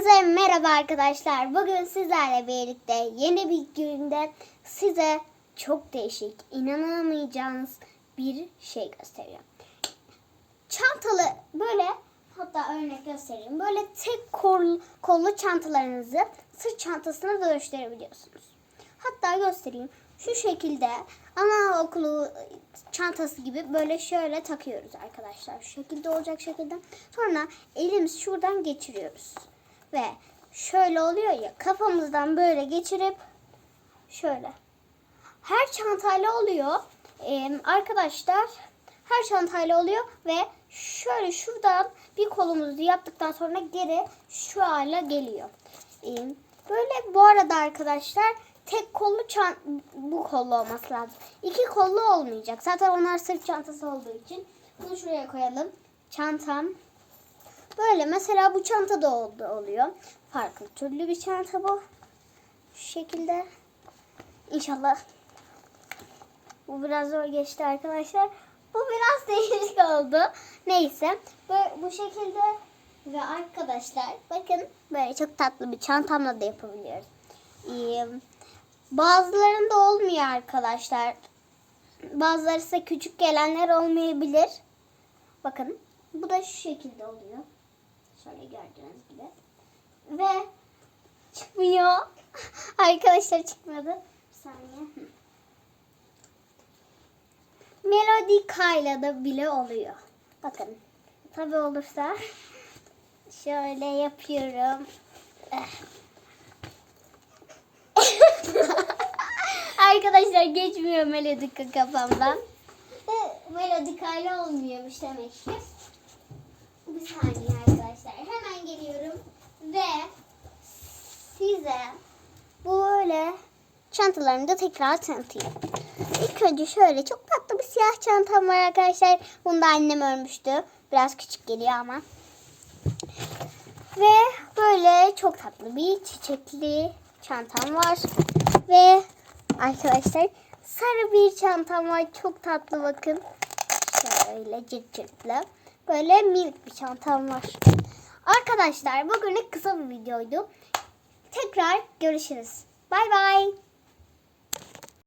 Hepinize merhaba arkadaşlar. Bugün sizlerle birlikte yeni bir günde size çok değişik, inanamayacağınız bir şey göstereceğim. Çantalı böyle hatta örnek göstereyim. Böyle tek kol, kollu çantalarınızı sırt çantasına dönüştürebiliyorsunuz. Hatta göstereyim. Şu şekilde anaokulu çantası gibi böyle şöyle takıyoruz arkadaşlar. Şu şekilde olacak şekilde. Sonra elimiz şuradan geçiriyoruz. Ve şöyle oluyor ya kafamızdan böyle geçirip şöyle. Her çantayla oluyor. Ee, arkadaşlar her çantayla oluyor ve şöyle şuradan bir kolumuzu yaptıktan sonra geri şu hale geliyor. Ee, böyle bu arada arkadaşlar tek kollu çan bu kollu olması lazım. İki kollu olmayacak. Zaten onlar sırt çantası olduğu için. Bunu şuraya koyalım. Çantam. Böyle mesela bu çanta da oldu oluyor. Farklı türlü bir çanta bu. Şu şekilde. İnşallah. Bu biraz zor geçti arkadaşlar. Bu biraz değişik oldu. Neyse. Böyle bu şekilde ve arkadaşlar bakın böyle çok tatlı bir çantamla da yapabiliyoruz. Ee, bazılarında olmuyor arkadaşlar. Bazıları ise küçük gelenler olmayabilir. Bakın bu da şu şekilde oluyor. Şöyle gördüğünüz gibi. Ve çıkmıyor. Arkadaşlar çıkmadı. Bir saniye. Hı. Melodikayla da bile oluyor. Bakın. Tabi olursa şöyle yapıyorum. Arkadaşlar geçmiyor melodika kafamdan. Melodikayla olmuyormuş demek ki. Saniye arkadaşlar. Hemen geliyorum. Ve size böyle çantalarımı da tekrar tanıtayım. İlk önce şöyle çok tatlı bir siyah çantam var arkadaşlar. Bunu da annem örmüştü. Biraz küçük geliyor ama. Ve böyle çok tatlı bir çiçekli çantam var. Ve arkadaşlar sarı bir çantam var. Çok tatlı bakın. Şöyle cırt cırtlı. Böyle minik bir çantam var. Arkadaşlar bugünlük kısa bir videoydu. Tekrar görüşürüz. Bay bay.